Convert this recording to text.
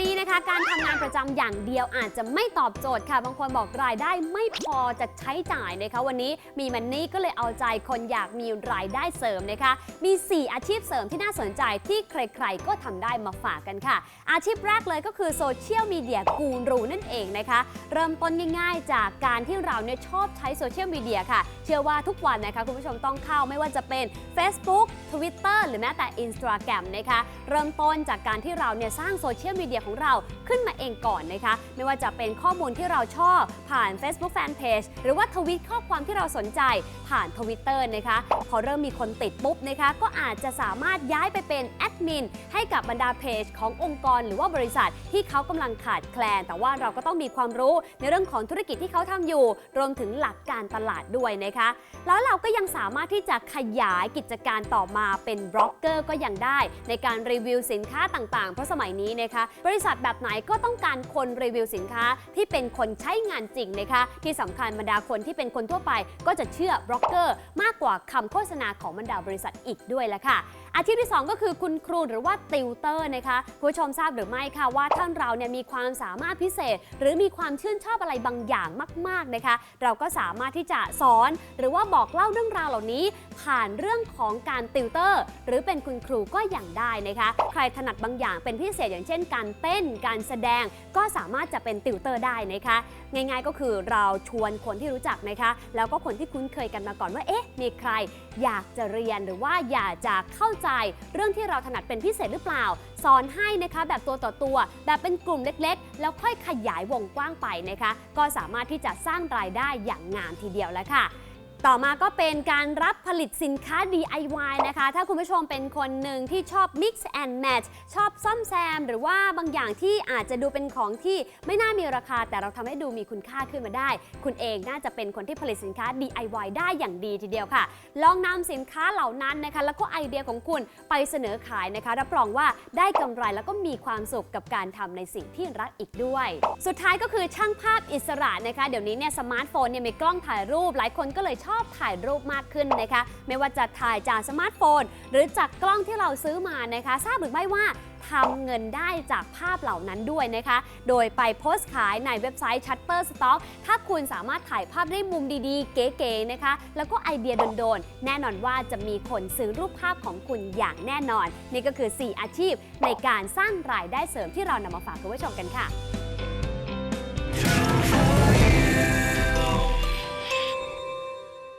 นะคะ การทำงานประจำอย่างเดียวอาจจะไม่ตอบโจทย์ค่ะ บางคนบอกรายได้ไม่พอจะใช้จ่ายนะคะ วันนี้มีมันนี่ก็เลยเอาใจคนอยากมีรายได้เสริมนะคะ มี 4 อาชีพเสริมที่น่าสนใจที่ใครๆ ก็ทำได้มาฝากกันค่ะ อาชีพแรกเลยก็คือโซเชียลมีเดียกูรูนั่นเองนะคะ เริ่มต้นง่ายๆ จากการที่เราเนี่ยชอบใช้โซเชียลมีเดียค่ะ เชื่อว่าทุกวันนะคะคุณผู้ชมต้องเข้าไม่ว่าจะเป็น Facebook Twitter หรือแม้แต่ Instagram นะคะ เริ่มต้นจากการที่เราเนี่ยสร้างโซเชียลมีเดียของเราขึ้นมาเองก่อนนะคะ ไม่ว่าจะเป็นข้อมูลที่เราชอบผ่าน Facebook Fanpage หรือว่าทวิตข้อความที่เราสนใจผ่าน Twitter นะคะ พอเริ่มมีคนติดปุ๊บนะคะ ก็อาจจะสามารถย้ายไปเป็นแอดมินให้กับบรรดาเพจขององค์กร หรือว่าบริษัทที่เขากำลังขาดแคลน แต่ว่าเราก็ต้องมีความรู้ในเรื่องของธุรกิจที่เขาทำอยู่ รวมถึงหลักการตลาดด้วยนะคะ แล้วเราก็ยังสามารถที่จะขยายกิจการต่อมาเป็นบล็อกเกอร์ก็ยังได้ ในการรีวิวสินค้าต่างๆ เพราะสมัยนี้นะคะบริษัทแบบไหนก็ต้องการคนรีวิวสินค้าที่เป็นคนใช้งานจริงนะคะ ที่สำคัญบรรดาคนที่เป็นคนทั่วไป ก็จะเชื่อบล็อกเกอร์ มากกว่าคำโฆษณาของบรรดาบริษัทอีกด้วยละค่ะ อาชีพที่ 2 ก็คือคุณครูหรือว่าติวเตอร์นะคะผู้ชมทราบหรือไม่คะว่าท่านเราเนี่ยมีความสามารถพิเศษ หรือมีความชื่นชอบอะไรบางอย่างมาก ๆนะคะ เราก็สามารถที่จะสอนหรือว่าบอกเล่าเรื่องราวเหล่านี้ ผ่านเรื่องของการติวเตอร์ หรือเป็นคุณครูก็อย่างได้นะคะ ใครถนัดบางอย่างเป็นพิเศษอย่างเช่น การเต้นการแสดงก็สามารถจะเป็นติวเตอร์ได้นะคะ ง่ายๆก็คือเราชวนคนที่รู้จักนะคะ แล้วก็คนที่คุ้นเคยกันมาก่อนว่าเอ๊ะมีใครอยากจะเรียนหรือว่าอยากจะเข้าใจ เรื่องที่เราถนัดเป็นพิเศษหรือเปล่า สอนให้นะคะแบบตัวต่อตัว แบบเป็นกลุ่มเล็กๆ แล้วค่อยขยายวงกว้างไปนะคะ ก็สามารถที่จะสร้างรายได้อย่างงามทีเดียวแล้วค่ะ ต่อมาก็เป็นการรับผลิตสินค้า DIY นะคะ ถ้าคุณผู้ชมเป็นคนหนึ่งที่ชอบ mix and match ชอบซ่อมแซม หรือว่าบางอย่างที่อาจจะดูเป็นของที่ไม่น่ามีราคา แต่เราทำให้ดูมีคุณค่าขึ้นมาได้ คุณเองน่าจะเป็นคนที่ผลิตสินค้า DIY ได้อย่างดีทีเดียวค่ะ ลองนำสินค้าเหล่านั้นนะคะ แล้วก็ไอเดียของคุณไปเสนอขายนะคะ รับรองว่าได้กำไรแล้วก็มีความสุขกับการทำในสิ่งที่รักอีกด้วย สุดท้ายก็คือช่างภาพอิสระนะคะ เดี๋ยวนี้เนี่ยสมาร์ทโฟนเนี่ยมีกล้องถ่ายรูป หลายคนก็เลยชอบถ่ายรูปมากขึ้นนะคะ ไม่ว่าจะถ่ายจากสมาร์ทโฟน หรือจากกล้องที่เราซื้อมานะคะ ทราบหรือไม่ว่าทำเงินได้จากภาพเหล่านั้นด้วยนะคะ โดยไปโพสต์ขายในเว็บไซต์ Shutterstock ถ้าคุณสามารถถ่ายภาพได้มุมดีๆ เก๋ๆนะคะ แล้วก็ไอเดียโดนๆ แน่นอนว่าจะมีคนซื้อรูปภาพของคุณอย่างแน่นอน นี่ก็คือ 4 อาชีพในการสร้างรายได้เสริมที่เรานำมาฝากคุณผู้ชมกันค่ะ